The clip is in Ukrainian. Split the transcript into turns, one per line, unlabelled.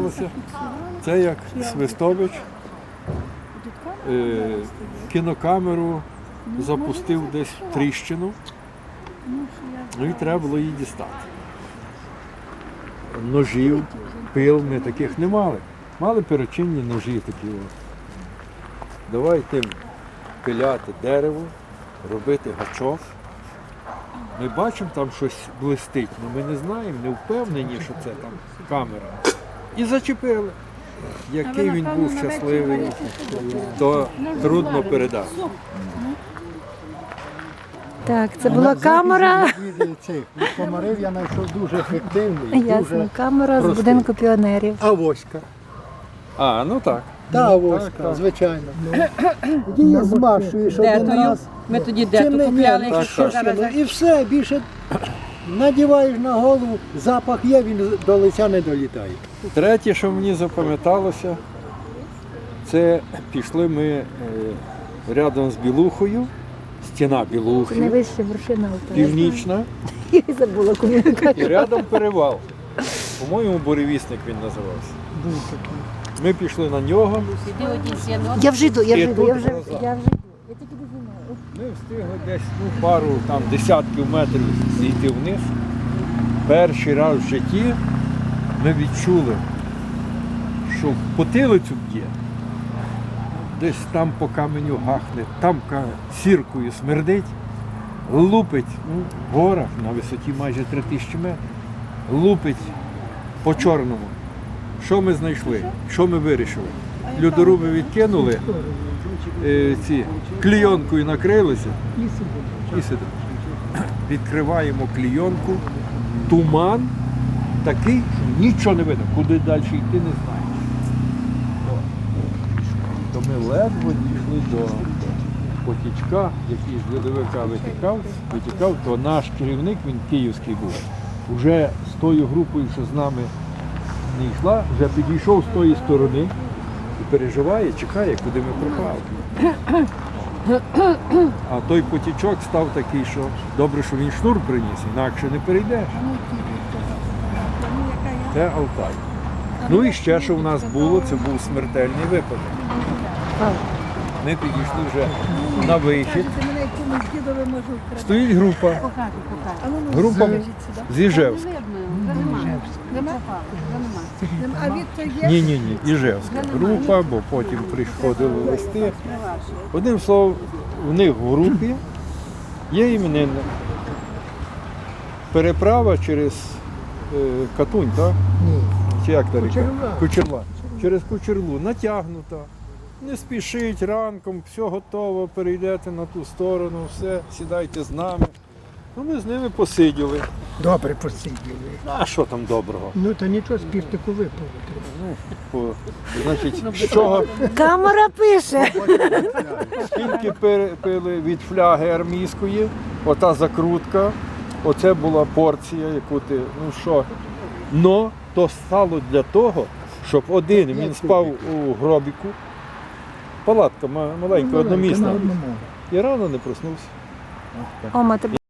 запам'яталося. Це як Свистович е, кінокамеру запустив десь в тріщину, ну і треба було її дістати. Ножів, пил ми таких не мали. Мали перочинні ножі такі. От. Давай тим пиляти дерево, робити гачок. Ми бачимо, там щось блистить, але ми не знаємо, не впевнені, що це там камера. І зачепили. Який він був щасливий, то трудно передати.
Так, це була камера.
Комарів я знайшов дуже ефективний.
Ясно, камера з будинку піонерів.
Авоська.
А, ну так.
Та авоська, звичайно. Її змащуєш один раз.
Ми тоді дету купляли.
Ну, І все, більше надіваєш на голову, запах є, він до лиця не долітає.
Третє, що мені запам'яталося, це пішли ми е, рядом з Білухою, стіна Білухи,
найвища вершина Алтаю.
північна,
Я забула
і рядом перевал. По-моєму, буревісник він називався. Ми пішли на нього.
Я вже йду, я вже йду, я вже, йду.
Ми встигли десь ну, пару там, десятків метрів зійти вниз. Перший раз в житті ми відчули, що в потилицю б'є. Десь там по каменю гахне, там сіркою смердить, лупить ну, в горах на висоті майже 3000 метрів, лупить по чорному. Що ми знайшли? Що ми вирішили? Людоруби відкинули, е, ці клійонкою накрилися і сидимо. Відкриваємо клійонку, туман такий, що нічого не видно. Куди далі йти, не знаємо. О. То ми ледве дійшли до потічка, який з льодовика витікав, витікав, то наш керівник, він київський був, вже з тою групою, що з нами не йшла, вже підійшов з тої сторони і переживає, чекає, куди ми пропали. А той потічок став такий, що добре, що він шнур приніс, інакше не перейдеш. Це Алтай. Ну і ще, що в нас було, це був смертельний випадок. Ми підійшли вже на вихід. Стоїть група. Група з Іжевська. Ні, ні, ні, Іжевська група, бо потім приходили листи. Одним словом, в них в групі є іменинник. Переправа через Катунь, так?
Ні.
Чи як та ріка?
Кучерла.
Кучерла. Через Кучерлу натягнута. Не спішіть ранком, все готово, перейдете на ту сторону, все, сідайте з нами. Ну, ми з ними посиділи.
Добре посиділи.
А що там доброго?
Ну та нічого, спіртику випало.
По- Значить, з чого
Камера пише.
скільки пи- пили від фляги армійської, ота закрутка, оце була порція, яку ти, ну що. Но то стало для того, щоб один він спав у гробіку, палатка маленька, одномісна, і рано не проснувся.
О, мати